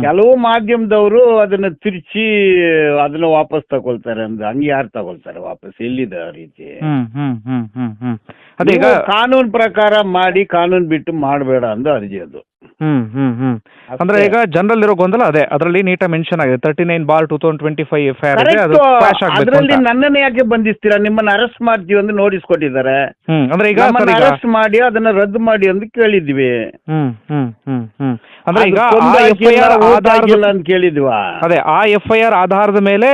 ಕೆಲವು ಮಾಧ್ಯಮದವರು ಅದನ್ನ ತಿರ್ಚಿ ಅದನ್ನ ವಾಪಸ್ ತಗೊಳ್ತಾರೆ ಅಂದ್ರೆ ಹಂಗೆ ಯಾರು ತಗೊಳ್ತಾರೆ ವಾಪಸ್? ಎಲ್ಲಿದೆ ಆ ರೀತಿ? ಕಾನೂನು ಪ್ರಕಾರ ಮಾಡಿ ಕಾನೂನು ಬಿಟ್ಟು ಮಾಡಬೇಡ ಅಂದ ಅರ್ಜಿ ಅದು. ಹ್ಮ್ ಹ್ಮ್ ಹ್ಮ್. ಅಂದ್ರೆ ಈಗ ಜನರಲ್ ಇರೋ ಗೊಂದಲ ಅದೇ. ಅದರಲ್ಲಿ ನೀಟಾಗಿ ಮೆನ್ಷನ್ ಆಗಿದೆ. Thirty nine bar two thousand twenty five F I R ಇದೆ ಅದು ಕ್ಲಾಶ್ ಆಗಬೇಕು ಅದರಲ್ಲಿ ಅಂತ ನನ್ನನ್ನು ಯಾಕೆ ಬಂಧಿಸ್ತೀರಾ? ನಿಮ್ಮನ್ನ ಅರೆಸ್ಟ್ ಮಾಡ್ತೀವಿ ಅಂತ ನೋಟಿಸ್ ಕೊಟ್ಟಿದ್ದಾರೆ ಹ್ಮ್ ಅಂದ್ರೆ ಈಗ ಸರ್ ಈಗ ಅರೆಸ್ಟ್ ಮಾಡಿ ಅದನ್ನ ರದ್ದು ಮಾಡಿ ಅಂತ ಕೇಳಿದ್ವಿ. ಹ್ಮ್ ಹ್ಮ್ ಹ್ಮ್ ಹ್ಮ್. ಅಂದ್ರೆ ಈಗ ಆ ಎಫ್ ಐ ಆರ್ ಆಧಾರದ ಅಂತ ಕೇಳಿದ್ವಾ? ಅದೇ ಆ ಎಫ್ ಐ ಆರ್ ಆಧಾರದ ಮೇಲೆ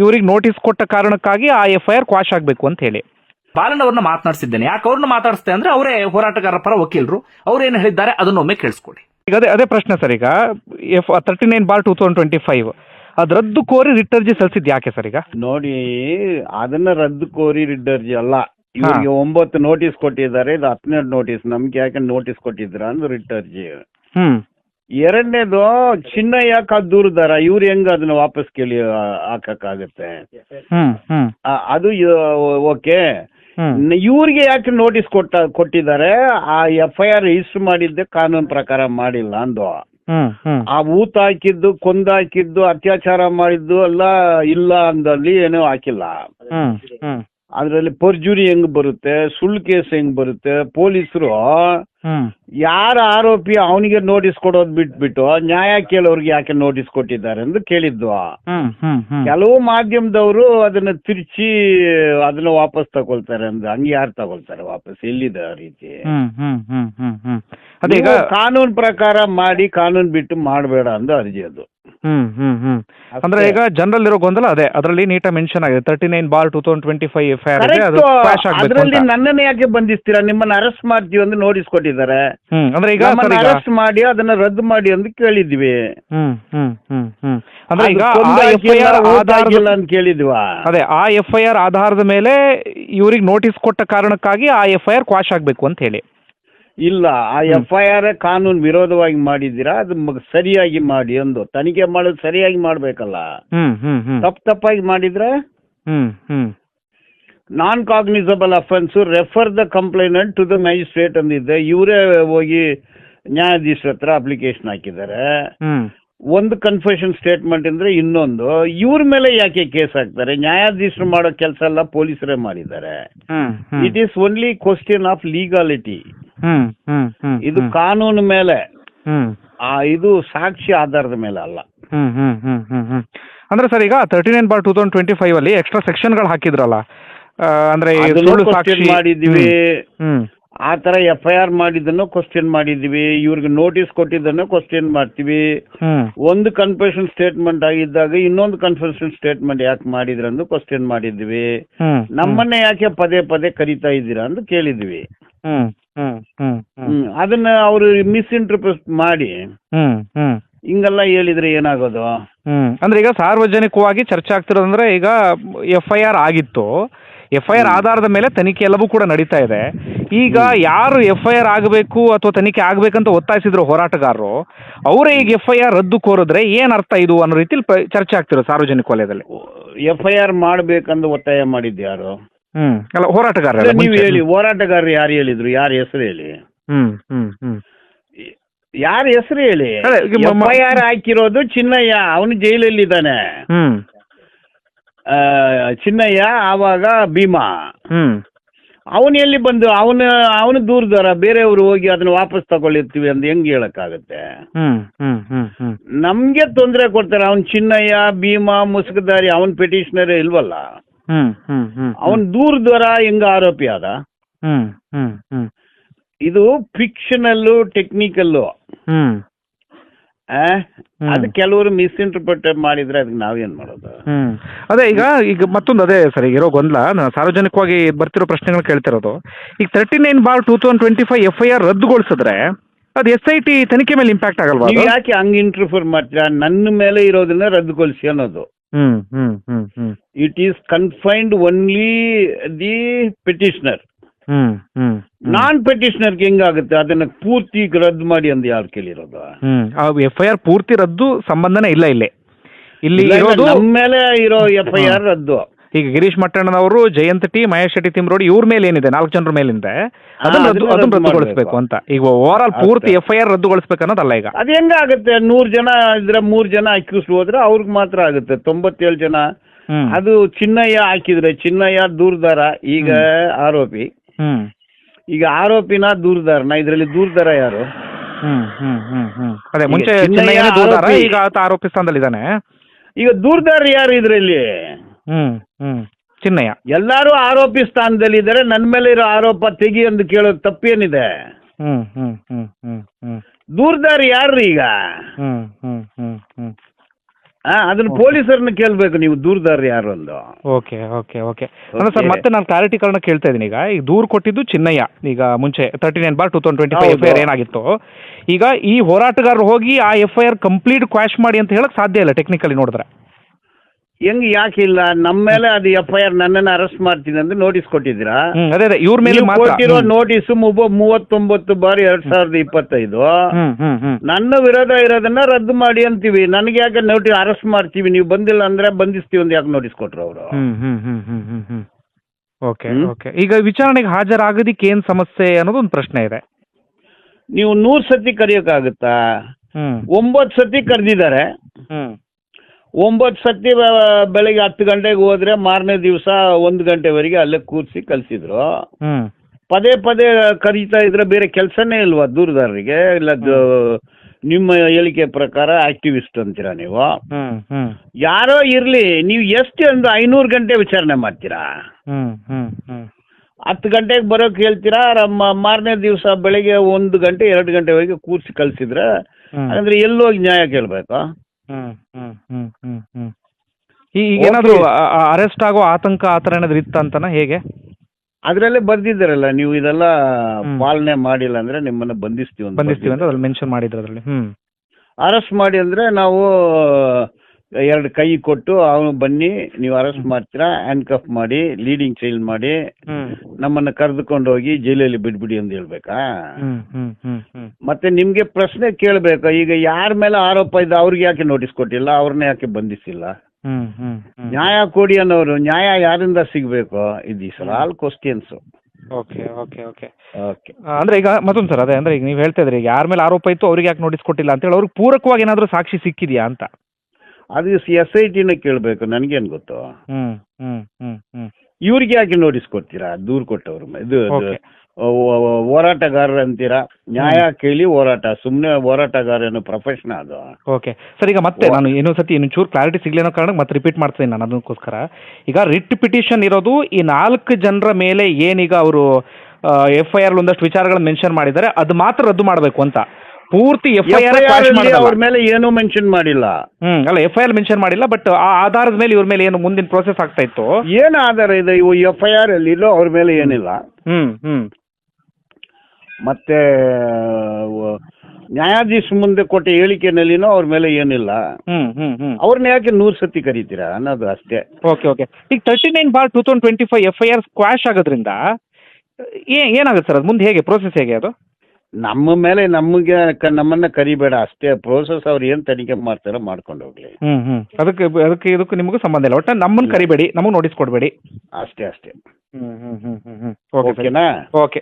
ಇವ್ರಿಗೆ ನೋಟಿಸ್ ಕೊಟ್ಟ ಕಾರಣಕ್ಕಾಗಿ ಆ ಎಫ್ ಐ ಆರ್ ಕ್ವಾಶ್ ಆಗಬೇಕು ಅಂತ ಹೇಳಿ. ಬಾಲನ್ ಅವ್ರನ್ನ ಮಾತನಾಡಿಸಿದ್ದೇನೆ. ಯಾಕೆ ಅವ್ರನ್ನ ಮಾತಾಡಿಸ್ತೇನೆ ಅಂದ್ರೆ ಅವರೇ ಹೋರಾಟಗಾರರ ಪರ ವಕೀಲರು. ಏನ್ ಹೇಳಿದ್ದಾರೆ ಅದನ್ನೊಮ್ಮೆ ಕೇಳಿಸ್ಕೊಡಿ. ಈಗ ಅದೇ ಅದೇ ಪ್ರಶ್ನೆ ಸರ್ ಈಗ F thirty nine bar two thousand twenty five ಅದ್ ರದ್ದು ಕೋರಿ ರಿಟ್ ಅರ್ಜಿ ಸಲ್ಲಿಸಿದ್ದು ಯಾಕೆ ಸರ್ ಈಗ? ನೋಡಿ ಅದನ್ನ ರದ್ದು ಕೋರಿ ರಿಟರ್ಜಿ ಅಲ್ಲ. ಇವರಿಗೆ ಒಂಬತ್ತು ನೋಟಿಸ್ ಕೊಟ್ಟಿದ್ದಾರೆ. ಇದು ಹತ್ತನೇ ನೋಟಿಸ್ ನಮ್ಗೆ ಯಾಕೆ ನೋಟಿಸ್ ಕೊಟ್ಟಿದ್ರ ಅಂದ್ರೆ ರಿಟ್ ಅರ್ಜಿ ಹ್ಮ್. ಎರಡನೇದು ಚಿನ್ನ ಯಾಕೆ ದೂರದಾರ ಇವ್ರು ಹೆಂಗ ಅದನ್ನ ವಾಪಸ್ ಕೇಳಿ ಹಾಕಕ್ ಹಾಕಕ್ಕಾಗತ್ತೆ? ಹ್ಮ್ ಹ್ಮ್. ಆ, ಅದು ಓಕೆ. ಇವ್ರಿಗೆ ಯಾಕೆ ನೋಟಿಸ್ ಕೊಟ್ಟ ಕೊಟ್ಟಿದ್ದಾರೆ? ಆ ಎಫ್ ಐ ಆರ್ ರಿಜಿಸ್ಟರ್ ಮಾಡಿದ್ದೆ ಕಾನೂನು ಪ್ರಕಾರ ಮಾಡಿಲ್ಲ ಅಂದು ಆ ಊತ ಹಾಕಿದ್ದು ಕೊಂದಾಕಿದ್ದು ಅತ್ಯಾಚಾರ ಮಾಡಿದ್ದು ಎಲ್ಲ ಇಲ್ಲ ಅಂದಲ್ಲಿ ಏನೂ ಹಾಕಿಲ್ಲ. ಅದರಲ್ಲಿ ಪರ್ಜುರಿ ಹೆಂಗ್ ಬರುತ್ತೆ ಸುಳ್ಳು ಕೇಸ್ ಹೆಂಗ್ ಬರುತ್ತೆ ಪೊಲೀಸರು ಯಾರ ಆರೋಪಿ ಅವನಿಗೆ ನೋಟಿಸ್ ಕೊಡೋದ್ ಬಿಟ್ಬಿಟ್ಟು ನ್ಯಾಯ ಕೇಳೋರ್ಗೆ ಯಾಕೆ ನೋಟಿಸ್ ಕೊಟ್ಟಿದ್ದಾರೆ ಅಂತ ಕೇಳಿದ್ವು ಕೆಲವು ಮಾಧ್ಯಮದವರು ಅದನ್ನ ತಿರ್ಚಿ ಅದನ್ನ ವಾಪಸ್ ತಗೊಳ್ತಾರೆ ಅಂದ್ರೆ ಹಂಗೆ ಯಾರು ತಗೊಳ್ತಾರೆ ವಾಪಸ್ ಎಲ್ಲಿದೆ ಆ ರೀತಿ? ಕಾನೂನು ಪ್ರಕಾರ ಮಾಡಿ ಕಾನೂನು ಬಿಟ್ಟು ಮಾಡಬೇಡ ಅಂದ ಅರ್ಜಿ ಅದು. ಹ್ಮ್ ಹ್ಮ್. ಅಂದ್ರೆ ಈಗ ಜನರಲ್ ಇರೋ ಗೊಂದಲ ಅದೇ ಅದರಲ್ಲಿ ನೀಟಾಗಿ ಮೆನ್ಷನ್ ಆಗಿದೆ. Thirty nine bar two thousand twenty five F I R ಇದೆ ಅದು Correct. ಕ್ಲಾಶ್ ಆಗಬೇಕು ಅದ್ರಲ್ಲಿ ಅಂತ ನನ್ನನ್ನು ಯಾಕೆ ಬಂಧಿಸ್ತೀರಾ? ನಿಮ್ಮನ್ನ ಅರೆಸ್ಟ್ ಮಾಡ್ತೀವಿ ಅಂತ ನೋಟಿಸ್ ಕೊಟ್ಟಿದ್ದಾರೆ. ಹ್ಮ್ ಅಂದ್ರೆ ಈಗ ಸರ್ ಈಗ ಅರೆಸ್ಟ್ ಮಾಡಿ ಅದನ್ನ ರದ್ದು ಮಾಡಿ ಅಂತ ಕೇಳಿದ್ವಿ. ಹ್ಮ್ ಹ್ಮ್ ಹ್ಮ್ ಹ್ಮ್. ಅಂದ್ರೆ ಈಗ ಆ ಎಫ್ ಐ ಆರ್ ಊಟ ಆಧಾರದ ಅಂತ ಕೇಳಿದ್ವಾ? ಅದೇ ಆ ಎಫ್ ಐ ಆರ್ ಆಧಾರದ ಮೇಲೆ ಇವ್ರಿಗೆ ನೋಟಿಸ್ ಕೊಟ್ಟ ಕಾರಣಕ್ಕಾಗಿ ಆ ಎಫ್ ಐ ಆರ್ ಕ್ವಾಶ್ ಆಗಬೇಕು ಅಂತ ಹೇಳಿ. ಇಲ್ಲ ಆ ಎಫ್ ಐ ಆರ್ ಕಾನೂನು ವಿರೋಧವಾಗಿ ಮಾಡಿದ್ದೀರಾ? ಅದು ಮ- ಸರಿಯಾಗಿ ಮಾಡಿ ಒಂದು ತನಿಖೆ ಮಾಡೋದು ಸರಿಯಾಗಿ ಮಾಡ್ಬೇಕಲ್ಲ. ಹ್ಮ್ ಹ್ಮ್ ಹ್ಮ್. ತಪ್ಪು ತಪ್ಪಾಗಿ ಮಾಡಿದ್ರೆ? Hmm hmm. Non cognisable offence refer the complainant to the magistrate ಅಂದಿದ್ದೆ. ಇವರೇ ಹೋಗಿ ನ್ಯಾಯಾಧೀಶರ ಹತ್ರ ಅಪ್ಲಿಕೇಶನ್ ಹಾಕಿದ್ದಾರೆ. ಹ್ಮ್. ಒಂದು ಕನ್ಫೆಷನ್ ಸ್ಟೇಟ್ಮೆಂಟ್ ಅಂದ್ರೆ ಇನ್ನೊಂದು. ಇವ್ರ ಮೇಲೆ ಯಾಕೆ ಕೇಸ್ ಹಾಕ್ತಾರೆ? ನ್ಯಾಯಾಧೀಶರು ಮಾಡೋ ಕೆಲಸ ಎಲ್ಲ ಪೊಲೀಸರೇ ಮಾಡಿದ್ದಾರೆ. Hmm hmm. It is only question of legality ಇದು ಕಾನೂನು ಮೇಲೆ ಹ್ಮ್. ಆ ಇದು ಸಾಕ್ಷಿ ಆಧಾರದ ಮೇಲೆ ಅಲ್ಲ. ಹ್ಮ್ ಹ್ಮ್ ಹ್ಮ್ ಹ್ಮ್ ಹ್ಮ್. ಅಂದ್ರೆ ಸರ್ ಈಗ thirty nine bar two thousand twenty five ಅಲ್ಲಿ ಎಕ್ಸ್ಟ್ರಾ ಸೆಕ್ಷನ್ಗಳು ಹಾಕಿದ್ರಲ್ಲ ಅಂದ್ರೆ ಮಾಡಿದ್ವಿ ಆ ತರ ಎಫ್ ಐ ಆರ್ ಮಾಡಿದ್ದನ್ನು ಕ್ವಶನ್ ಮಾಡಿದ್ವಿ ಇವ್ರಿಗೆ ನೋಟಿಸ್ ಕೊಟ್ಟಿದ್ದನ್ನು ಕ್ವಶನ್ ಮಾಡ್ತೀವಿ. ಒಂದು ಕನ್ಫೆಷನ್ ಸ್ಟೇಟ್ಮೆಂಟ್ ಆಗಿದ್ದಾಗ ಇನ್ನೊಂದು ಕನ್ಫೆಷನ್ ಸ್ಟೇಟ್ಮೆಂಟ್ ಯಾಕೆ ಮಾಡಿದ್ರಂದು ಕ್ವಶನ್ ಮಾಡಿದ್ವಿ ನಮ್ಮನ್ನೇ ನಮ್ಮನ್ನ ಯಾಕೆ ಪದೇ ಪದೇ ಕರಿತಾ ಇದ್ದೀರಾ ಅಂತ ಕೇಳಿದ್ವಿ ಹ್ಮ್ ಹ್ಮ್ ಹ್ಮ್ ಹ್ಮ್. ಹ್ಮ್. ಅದನ್ನ ಅವರು ಮಿಸ್ಇಂಟರ್ಪ್ರೆಟ್ ಮಾಡಿ ಹ್ಮ್ ಹ್ಮ್. ಹಿಂಗೆಲ್ಲ ಹೇಳಿದ್ರೆ ಏನಾಗೋದು? ಹ್ಮ್ ಅಂದ್ರೆ ಈಗ ಸಾರ್ವಜನಿಕವಾಗಿ ಚರ್ಚೆ ಆಗ್ತಿರೋದಂದ್ರೆ ಈಗ ಎಫ್ ಐ ಆರ್ ಆಗಿತ್ತು. ಎಫ್ ಐ ಆರ್ ಆಧಾರದ ಮೇಲೆ ತನಿಖೆ ಎಲ್ಲವೂ ಕೂಡ ನಡೀತಾ ಇದೆ. ಈಗ ಯಾರು ಎಫ್ ಐ ಆರ್ ಆಗಬೇಕು ಅಥವಾ ತನಿಖೆ ಆಗಬೇಕಂತ ಒತ್ತಾಯಿಸಿದ್ರು ಹೋರಾಟಗಾರರು ಅವರೇ ಈಗ ಎಫ್ ಐ ಆರ್ ರದ್ದು ಕೋರಿದ್ರೆ ಏನ್ ಅರ್ಥ ಇದು ಅನ್ನೋ ರೀತಿ ಪ- ಚರ್ಚೆ ಆಗ್ತಿರೋ ಸಾರ್ವಜನಿಕ ವಲಯದಲ್ಲಿ. ಎಫ್ ಐ ಆರ್ ಮಾಡ್ಬೇಕಂದು ಒತ್ತಾಯ ಮಾಡಿದ್ದು ಯಾರು? ಹ್ಮ್. ಅಲ್ಲ ಹೋರಾಟಗಾರ ನೀವು ಹೇಳಿ ಹೋರಾಟಗಾರರು ಯಾರು ಹೇಳಿದ್ರು? ಯಾರ ಹೆಸರು ಹೇಳಿ? ಹ್ಮ್ ಹ್ಮ್ ಹ್ಮ್. ಯಾರ ಹೆಸರು ಹೇಳಿ? ಆರ್ ಹಾಕಿರೋದು ಚಿನ್ನಯ್ಯ ಅವನು ಜೈಲಲ್ಲಿ ಇದ್ದಾನೆ ಹ್ಮ್. ಆ, ಚಿನ್ನಯ್ಯ ಆವಾಗ ಭೀಮಾ. ಹ್ಮ್. ಅವನು ಎಲ್ಲಿ ಬಂದು ಅವನು ಅವನು ದೂರದಾರ ಬೇರೆಯವರು ಹೋಗಿ ಅದನ್ನ ವಾಪಸ್ ತಗೊಳ್ಳಿರ್ತೀವಿ ಅಂತ ಹೆಂಗ್ ಹೇಳಕ್ಕಾಗತ್ತೆ? ನಮ್ಗೆ ತೊಂದರೆ ಕೊಡ್ತಾರೆ. ಅವನ್ ಚಿನ್ನಯ್ಯ ಭೀಮಾ ಮುಸುಕದಾರಿ ಅವನ್ ಪಿಟಿಷನರ್ ಇಲ್ವಲ್ಲ? ಹ್ಮ್ ಹ್ಮ್ ಹ್ಮ್ ಅವನ್ ದೂರದ್ವರ ಹೆಂಗ ಆರೋಪಿ ಆದ? ಹ್ಮ್ ಹ್ಮ್ ಹ್ಮ್. ಇದು ಫಿಕ್ಷನಲ್ಲು ಟೆಕ್ನಿಕಲ್ಲು ಹ್ಮ್. ಅದು ಕೆಲವರು ಮಿಸ್ಇಂಟರ್ಪ್ರಿಟ್ ಮಾಡಿದ್ರೆ ಅದಕ್ಕೆ ನಾವೇನ್ ಮಾಡೋದು? ಹ್ಮ್. ಅದೇ ಈಗ ಈಗ ಮತ್ತೊಂದು ಅದೇ ಸರ್ ಈಗ ಇರೋ ಗೊಂದಲ. ನಾನು ಸಾರ್ವಜನಿಕವಾಗಿ ಬರ್ತಿರೋ ಪ್ರಶ್ನೆಗಳು ಕೇಳ್ತಿರೋದು ಈಗ thirty nine bar two thousand twenty five F I R ರದ್ದುಗೊಳಿಸಿದ್ರೆ ಅದು ಎಸ್ ಐ ಟಿ ತನಿಖೆ ಮೇಲೆ ಇಂಪ್ಯಾಕ್ಟ್ ಆಗಲ್ವಾ ನೀವು ಯಾಕೆ ಹಂಗೆ ಇಂಟರ್ಫರ್ ಮಾಡ್ತೀರಾ? ನನ್ನ ಮೇಲೆ ಇರೋದನ್ನ ರದ್ದುಗೊಳಿಸಿ ಅನ್ನೋದು. Hmm hmm hmm hmm. It is confined only the petitioner hmm hmm non ಪೆಟಿಷನರ್ಗೆ ಹೆಂಗಾಗುತ್ತೆ? ಅದನ್ನ ಪೂರ್ತಿ ರದ್ದು ಮಾಡಿ ಅಂತ ಯಾರು ಕೇಳಿರೋದು? ಹ್ಮ್ ಎಫ್ ಐ ಆರ್ ಪೂರ್ತಿ ರದ್ದು ಸಂಬಂಧನೇ ಇಲ್ಲ ಇಲ್ಲಿ. ಇಲ್ಲಿ ಇಲ್ಲ, ಇಲ್ಲ, ಇರೋದು ನಮ್ಮ ಮೇಲೆ ಇರೋ ಎಫ್ ಐ ಆರ್ ರದ್ದು. ಈಗ ಗಿರೀಶ್ ಮಟ್ಟಣ್ಣನವರು ಜಯಂತ್ ಟಿ ಮಹೇಶ್ ಶೆಟ್ಟಿ ತಿಮ್ರೋಡಿ ಇವ್ರ ಮೇಲೆ ಏನಿದೆ? ನಾಲ್ಕು ಜನರ ಮೇಲಿಂದೆ? ಅದನ್ನ ರದ್ದು ಅದನ್ನ ಅದನ್ನ ರದ್ದುಗೊಳಿಸಬೇಕು ಅಂತ. ಈಗ ಓವರ್ ಆಲ್ ಪೂರ್ತಿ ಎಫ್ ಐ ಆರ್ ರದ್ದುಗೊಳಿಸ್ಬೇಕು ಅನ್ನೋದಲ್ಲ ಈಗ. ಅದು ಹೆಂಗಾಗುತ್ತೆ? ನೂರ್ ಜನ ಇದ್ರೆ ಮೂರು ಜನ ಅಕ್ಯೂಸ್ ಹೋದ್ರೆ ಅವ್ರಿಗೆ ಮಾತ್ರ ಆಗುತ್ತೆ. ತೊಂಬತ್ತೇಳು ಜನ. ಅದು ಚಿನ್ನಯ್ಯ ಹಾಕಿದ್ರೆ ಚಿನ್ನಯ್ಯ ದೂರ್ದಾರ ಈಗ ಆರೋಪಿ. ಈಗ ಆರೋಪಿನ ದೂರ್ದಾರನ ಇದರಲ್ಲಿ ದೂರ್ದಾರ ಯಾರು? ಹ್ಮ್ ಹ್ಮ್ ಹ್ಮ್ ಹ್ಮ್. ಅದೇ ಮುಂಚೆ. ಈಗ ಆರೋಪಿ ಸ್ಥಾನದಲ್ಲಿದ್ದಾನೆ. ಈಗ ದೂರ್ದಾರ ಯಾರು ಇದರಲ್ಲಿ? ಹ್ಮ್ ಹ್ಮ್. ಚಿನ್ನಯ್ಯ. ಎಲ್ಲರೂ ಆರೋಪಿ ಸ್ಥಾನದಲ್ಲಿದ್ದಾರೆ ನನ್ನ ಮೇಲೆ ಇರೋ ಆರೋಪ ತೆಗಿ ಎಂದು ಕೇಳೋದು ತಪ್ಪೇನಿದೆ. ಹ್ಮ್ ಹ್ಮ್ ಹ್ಮ್ ಹ್ಮ್ ಹ್ಮ್. ದೂರದಾರಿ ಯಾರ್ರಿ ಈಗ? ಹ್ಮ್ ಹ್ಮ್ ಹ್ಮ್ ಹ್ಮ್. ಆ, ಅದನ್ನ ಪೊಲೀಸರನ್ನ ಕೇಳ್ಬೇಕು ನೀವು ದೂರದಾರಿ ಯಾರು ಅಂದು. Okay okay okay. ಅಂದ್ರೆ ಸರ್ Okay. ಮತ್ತೆ ನಾನು ಕ್ಲಾರಿಟಿಕರಣ ಕೇಳ್ತಾ ಇದ್ದೀನಿ ಈಗ. ಈಗ ದೂರು ಕೊಟ್ಟಿದ್ದು ಚಿನ್ನಯ್ಯ. ಈಗ ಮುಂಚೆ thirty nine bar two thousand twenty five F I R ಏನಾಗಿತ್ತು. ಈಗ ಈ ಹೋರಾಟಗಾರರು ಹೋಗಿ ಆ F I R complete quash ಮಾಡಿ ಅಂತ ಹೇಳಕ್ ಸಾಧ್ಯ ಇಲ್ಲ ಟೆಕ್ನಿಕಲಿ ನೋಡಿದ್ರೆ. ಹೆಂಗ್ ಯಾಕೆ ಇಲ್ಲ? ನಮ್ಮ ಮೇಲೆ ಅದು ಎಫ್ ಐ ಆರ್ ನನ್ನನ್ನು ಅರೆಸ್ಟ್ ಮಾಡ್ತೀನಿ ಅಂತ ನೋಟಿಸ್ ಕೊಟ್ಟಿದ್ದೀರಾ? ಹ್ಮ್ ಅದೇ ಅದೇ ಇವ್ರ ಮೇಲೆ ನೀವು ಮಾತ್ರ. ಕೊಟ್ಟಿರೋ ಹ್ಮ್. ನೋಟಿಸ್ ಮೂವತ್ತೊಂಬತ್ತು ಬಾರಿ ಎರಡ್ ಸಾವಿರದ ಇಪ್ಪತ್ತೈದು. ಹ್ಮ್ ಹ್ಮ್ ಹ್ಮ್. ನನ್ನ ವಿರೋಧ ಇರೋದನ್ನ ರದ್ದು ಮಾಡಿ ಅಂತೀವಿ. ನನಗೆ ಯಾಕೆ ನೋಟಿಸ್ ಅರೆಸ್ಟ್ ಮಾಡ್ತೀವಿ? ನೀವು ಬಂದಿಲ್ಲ ಅಂದ್ರೆ ಬಂಧಿಸ್ತೀವಿ ಅಂತ ಯಾಕೆ ನೋಟಿಸ್ ಕೊಟ್ರು ಅವರು? Hmm hmm hmm hmm hmm hmm. Okay hmm? Okay. ಈಗ ವಿಚಾರಣೆಗೆ ಹಾಜರಾಗೋದಿಕ್ಕೆ ಏನ್ ಸಮಸ್ಯೆ ಅನ್ನೋದು ಒಂದು ಪ್ರಶ್ನೆ ಇದೆ. ನೀವು ನೂರ್ ಸತಿ ಕರೆಯೋಕ್ಕಾಗುತ್ತಾ? ಹ್ಮ್. ಒಂಬತ್ತು ಸತಿ ಕರೆದಿದ್ದಾರೆ. ಹ್ಮ್. ಒಂಬತ್ತು ಸತಿ ಬೆಳಿಗ್ಗೆ ಹತ್ತು ಗಂಟೆಗೆ ಹೋದ್ರೆ ಮಾರನೇ ದಿವಸ ಒಂದು ಗಂಟೆವರೆಗೆ ಅಲ್ಲೇ ಕೂರಿಸಿ ಕಲಿಸಿದ್ರು. ಹ್ಮ್. ಪದೇ ಪದೇ ಕರೀತಾ ಇದ್ರೆ ಬೇರೆ ಕೆಲಸನೇ ಇಲ್ವಾ ದೂರದಾರರಿಗೆ ಇಲ್ಲ ದ- ನಿಮ್ಮ ಹೇಳಿಕೆ ಪ್ರಕಾರ ಆಕ್ಟಿವಿಸ್ಟ್ ಅಂತೀರಾ ನೀವು? ಹ್ಮ್ ಹ್ಮ್. ಯಾರೋ ಇರ್ಲಿ ನೀವು ಎಷ್ಟು ಒಂದು ಐನೂರು ಗಂಟೆ ವಿಚಾರಣೆ ಮಾಡ್ತೀರಾ? ಹ್ಮ್ ಹ್ಮ್ ಹ್ಮ್. ಹತ್ತು ಗಂಟೆಗೆ ಬರೋಕೆ ಹೇಳ್ತೀರಾ? ಮಾರನೇ ದಿವಸ ಬೆಳಿಗ್ಗೆ ಒಂದು ಗಂಟೆ ಎರಡು ಗಂಟೆವರೆಗೆ ಕೂರಿಸಿ ಕಳಿಸಿದ್ರೆ ಹ್ಮ್. ಹಾಗಂದ್ರೆ ಎಲ್ಲೋಗಿ ನ್ಯಾಯ ಕೇಳಬೇಕು? ಹ್ಮ್ ಹ್ಮ್ ಹ್ಮ್ ಹ್ಮ್ ಹ್ಮ್. ಈಗ ಏನಾದ್ರು ಅರೆಸ್ಟ್ ಆಗೋ ಆತಂಕ ಆತರ ಏನಾದ್ರು ಇತ್ತ ಅಂತನ? ಹೇಗೆ? ಅದರಲ್ಲೇ ಬರ್ದಿದ್ದಾರಲ್ಲ ನೀವು ಇದೆಲ್ಲ ಪಾಲನೆ ಮಾಡಿಲ್ಲ ಅಂದ್ರೆ ನಿಮ್ಮನ್ನ ಬಂಧಿಸ್ತೀವಿ ಅಂತ ಬಂಧಿಸ್ತೀವಿ ಅಂತ ಅದ್ರಲ್ಲಿ ಮೆನ್ಷನ್ ಮಾಡಿದ್ರು ಅದರಲ್ಲಿ. ಹ್ಮ್. ಅರೆಸ್ಟ್ ಮಾಡಿ ಅಂದ್ರೆ ನಾವು ಎರಡು ಕೈ ಕೊಟ್ಟು ಅವನು ಬನ್ನಿ ನೀವು ಅರೆಸ್ಟ್ ಮಾಡ್ತೀರಾ ಹ್ಯಾಂಡ್ ಕಫ್ ಮಾಡಿ ಲೀಡಿಂಗ್ ಚೈಲ್ ಮಾಡಿ ನಮ್ಮನ್ನ ಕರೆದುಕೊಂಡು ಹೋಗಿ ಜೈಲಲ್ಲಿ ಬಿಡ್ಬಿಡಿ ಅಂತ ಹೇಳ್ಬೇಕಾ? ಮತ್ತೆ ನಿಮ್ಗೆ ಪ್ರಶ್ನೆ ಕೇಳಬೇಕು ಈಗ ಯಾರ ಮೇಲೆ ಆರೋಪ ಇದೆ ಅವ್ರಿಗೆ ಯಾಕೆ ನೋಟಿಸ್ ಕೊಟ್ಟಿಲ್ಲ ಅವ್ರನ್ನ ಯಾಕೆ ಬಂಧಿಸಿಲ್ಲ? ನ್ಯಾಯ ಕೊಡಿ ಅನ್ನೋರು ನ್ಯಾಯ ಯಾರಿಂದ ಸಿಗ್ಬೇಕು? ಇದು sir all questions okay okay okay. Okay ಅಂದ್ರೆ ಈಗ ಮತ್ತೊಂದು ಸರ್ ಅದೇ ಅಂದ್ರೆ ಈಗ ನೀವು ಹೇಳ್ತಾ ಇದ್ರಿ ಯಾರ ಮೇಲೆ ಆರೋಪ ಇತ್ತು ಅವ್ರಿಗೆ ಯಾಕೆ ನೋಟಿಸ್ ಕೊಟ್ಟಿಲ್ಲ ಅಂತ ಹೇಳಿ ಅವ್ರಿಗೆ ಪೂರಕವಾಗಿ ಏನಾದ್ರು ಸಾಕ್ಷಿ ಸಿಕ್ಕಿದ್ಯಾ ಅಂತ? ಅದು ಎಸ್ ಐ ಟಿನ ಕೇಳಬೇಕು ನನಗೇನು ಗೊತ್ತು? ಹ್ಮ್ ಹ್ಮ್ ಹ್ಮ್ ಹ್ಮ್. ಇವ್ರಿಗೆ ಯಾಕೆ ನೋಟಿಸ್ ಕೊಡ್ತೀರಾ ದೂರು ಕೊಟ್ಟವ್ರು ಇದು ಹೋರಾಟಗಾರ Okay. ಹೋರಾಟಗಾರರು ಅಂತೀರಾ? ನ್ಯಾಯ ಕೇಳಿ ಹೋರಾಟ ಸುಮ್ಮನೆ ಹೋರಾಟಗಾರ ಏನೋ ಪ್ರೊಫೆಷನ್ ಅದು. ಓಕೆ ಸರ್ ಈಗ ಮತ್ತೆ ನಾನು ಇನ್ನೊಂದು ಸತಿ ಇನ್ನೊಂಚೂರು ಕ್ಲಾರಿಟಿ ಸಿಗ್ಲಿನೋ ಕಾರಣ ಮತ್ತೆ ರಿಪೀಟ್ ಮಾಡ್ತೀನಿ ನಾನು ಅದಕ್ಕೋಸ್ಕರ. ಈಗ ರಿಟ್ ಪಿಟಿಷನ್ ಇರೋದು ಈ ನಾಲ್ಕು ಜನರ ಮೇಲೆ ಏನೀಗ ಅವರು ಎಫ್ ಐ ಆರ್ ಒಂದಷ್ಟು ವಿಚಾರಗಳನ್ನ ಮೆನ್ಷನ್ ಮಾಡಿದ್ದಾರೆ ಅದು ಮಾತ್ರ ರದ್ದು ಮಾಡಬೇಕು ಅಂತ. ಪೂರ್ತಿ ಎಫ್ ಐ ಆರ್ ಅವ್ರ ಮೇಲೆ ಏನೂ ಮೆನ್ಷನ್ ಮಾಡಿಲ್ಲ. ಹ್ಮ್ ಅಲ್ಲ ಎಫ್ ಐ ಆರ್ ಮೆನ್ಷನ್ ಮಾಡಿಲ್ಲ ಬಟ್ ಆ ಆಧಾರದ ಮೇಲೆ ಇವ್ರ ಮೇಲೆ ಏನು ಮುಂದಿನ ಪ್ರೋಸೆಸ್ ಆಗ್ತಾ ಇತ್ತು? ಏನು ಆಧಾರ ಇದೆ ಇವು ಎಫ್ ಐ ಆರ್ ಅಲ್ಲಿ ಇಲ್ಲೋ ಅವ್ರ ಮೇಲೆ ಏನಿಲ್ಲ. ಹ್ಮ್ ಹ್ಮ್. ಮತ್ತೆ ನ್ಯಾಯಾಧೀಶ ಮುಂದೆ ಕೊಟ್ಟ ಹೇಳಿಕೆನಲ್ಲಿನೂ ಅವ್ರ ಮೇಲೆ ಏನಿಲ್ಲ. ಹ್ಮ್ ಹ್ಮ್ ಹ್ಮ್. ಅವ್ರನ್ನ ಯಾಕೆ ನೂರ್ ಸತಿ ಕರೀತೀರಾ ಅನ್ನೋದು ಅಷ್ಟೇ. Okay okay. ಈಗ thirty nine bar two thousand twenty five F I R squash ಆಗೋದ್ರಿಂದ ಏನಾಗುತ್ತೆ ಸರ್ ಅದು ಮುಂದೆ ಹೇಗೆ ಪ್ರೋಸೆಸ್ ಹೇಗೆ ಅದು? ನಮ್ಮ ಮೇಲೆ ನಮಗೆ ಕ- ನಮ್ಮನ್ನ ಕರಿಬೇಡ. ಅಷ್ಟೇ ಪ್ರೋಸೆಸ್ ಅವ್ರು ಏನ್ ತನಿಖೆ ಮಾಡ್ತಾರೋ ಮಾಡ್ಕೊಂಡು ಹೋಗ್ಲಿ. ಹ್ಮ್ ಹ್ಮ್. ಅದಕ್ಕೆ ಅದಕ್ಕೆ ಇದಕ್ಕೂ ನಿಮಗೂ ಸಂಬಂಧ ಇಲ್ಲ. ಒಟ್ಟ ನಮ್ಮನ್ನ ಕರಿಬೇಡಿ. ನಮಗೆ ನೋಟಿಸ್ ಕೊಡಬೇಡಿ. ಅಷ್ಟೇ ಅಷ್ಟೇ. ಹ್ಮ್ hmm hmm hmm hmm. Okay ಓಕೆನಾ? ಓಕೆ